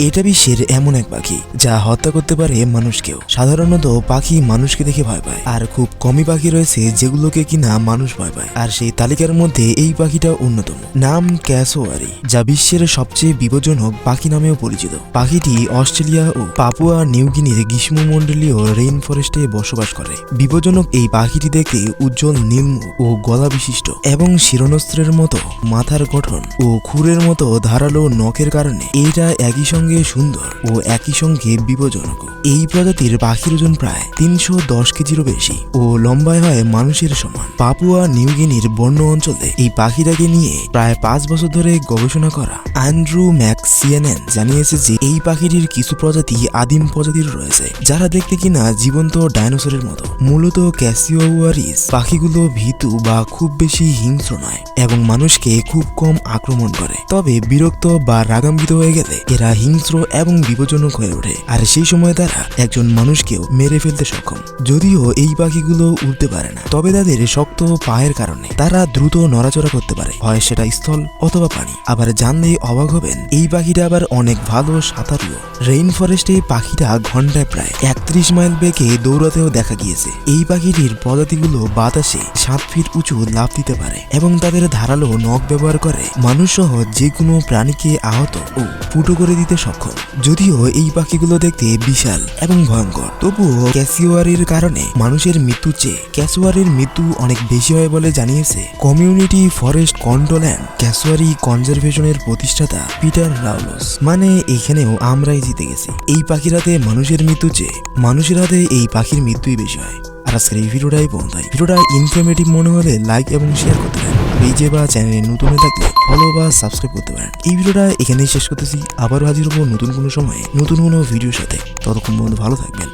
এটা বিশ্বের এমন এক পাখি যা হত্যা করতে পারে মানুষকেও। সাধারণত পাখি মানুষকে দেখে ভয় পায়। আর খুব কমই পাখি রয়েছে যেগুলোকে কিনা মানুষ ভয় পায়। আর সেই তালিকার মধ্যে এই পাখিটা অন্যতম। নাম ক্যাসোয়ারি, যা বিশ্বের সবচেয়ে বিপজ্জনক পাখি নামেও পরিচিত। পাখিটি অস্ট্রেলিয়া ও পাপুয়া নিউগিনির গ্রীষ্মমণ্ডলীয় রেইন ফরেস্টে বসবাস করে। বিপজ্জনক এই পাখিটি দেখতে উজ্জ্বল নীলমুখ ও গলা বিশিষ্ট এবং শিরনস্ত্রের মতো মাথার গঠন ও খুরের মতো ধারালো নখের কারণে। এইটা একই সঙ্গে সুন্দর ও একই সঙ্গে বিপজ্জনক। এই প্রজাতির পাখির ওজন প্রায় তিনশো দশ কেজিরও বেশি ও লম্বায় হয় মানুষের সমান। পাপুয়া নিউগিনির বন্য অঞ্চলে এই পাখিটাকে নিয়ে প্রায় পাঁচ বছর ধরে গবেষণা করা। অ্যান্ড্রু ম্যাক সিএনএন জানিয়েছে যে এই পাখিটির কিছু প্রজাতি আদিম প্রজাতির রয়েছে, যারা দেখতে কিনা জীবন্ত ডাইনোসরের মতো। মূলত ক্যাসিওয়ারিস পাখিগুলো ভীতু বা খুব বেশি হিংস্র নয় এবং মানুষকে খুব কম আক্রমণ করে। তবে বিরক্ত বা রাগাম্বিত হয়ে গেলে এরা হিংস্র এবং বিপজ্জনক হয়ে ওঠে। আর সেই সময় তারা একজন মানুষকেও মেরে ফেলতে সক্ষম। যদিও এই পাখিগুলো উড়তে পারে না, তবে তাদের শক্ত পায়ের কারণে তারা দ্রুত নড়াচড়া করতে পারে। হয় সেটা স্থল অথবা পানি। আবার জানলেই অবাক হবেন, এই পাখিটা আবার অনেক ভালো সাঁতারুও। রেইন ফরেস্টে পাখিটা ঘন্টায় প্রায় একত্রিশ মাইল বেগে দৌড়াতেও দেখা গিয়েছে। এই পাখিটির প্রজাতিগুলো বাতাসে সাত ফিট উঁচু লাফ দিতে পারে এবং তাদের ধারালো নখ ব্যবহার করে মানুষ সহ যে কোনো প্রাণীকে আহত ও ফুটো করে দিতে সক্ষম। যদিও এই পাখিগুলো দেখতে বিশাল এবং ভয়ঙ্কর, তবুও ক্যাসিওয়ারির কারণে মানুষের মৃত্যুর চেয়ে ক্যাসুয়ারির মৃত্যু অনেক বেশি হয় বলে জানিয়েছে community forest control and cassowary কনজারভেশনের প্রতিষ্ঠাতা পিটার রাউলস। মানে এখানেও আমরাই জিতে গেছি। এই পাখির হাতে মানুষের মৃত্যু চেয়ে মানুষের হাতে এই পাখির মৃত্যুই বেশি হয়। আর আজকের এই ভিডিওটাই পৌঁছায় ভিডিওটা ইনফরমেটিভ মনে হলে লাইক এবং শেয়ার করতে পারেন পেজে বা চ্যানেলে নতুন হয়ে থাকলে ফলো বা সাবস্ক্রাইব করতে পারেন। এই ভিডিওটা এখানেই শেষ করতেছি। আবার হাজির হব নতুন কোনো সময়ে নতুন কোনো ভিডিওর সাথে। ততক্ষণ পর্যন্ত ভালো থাকবেন।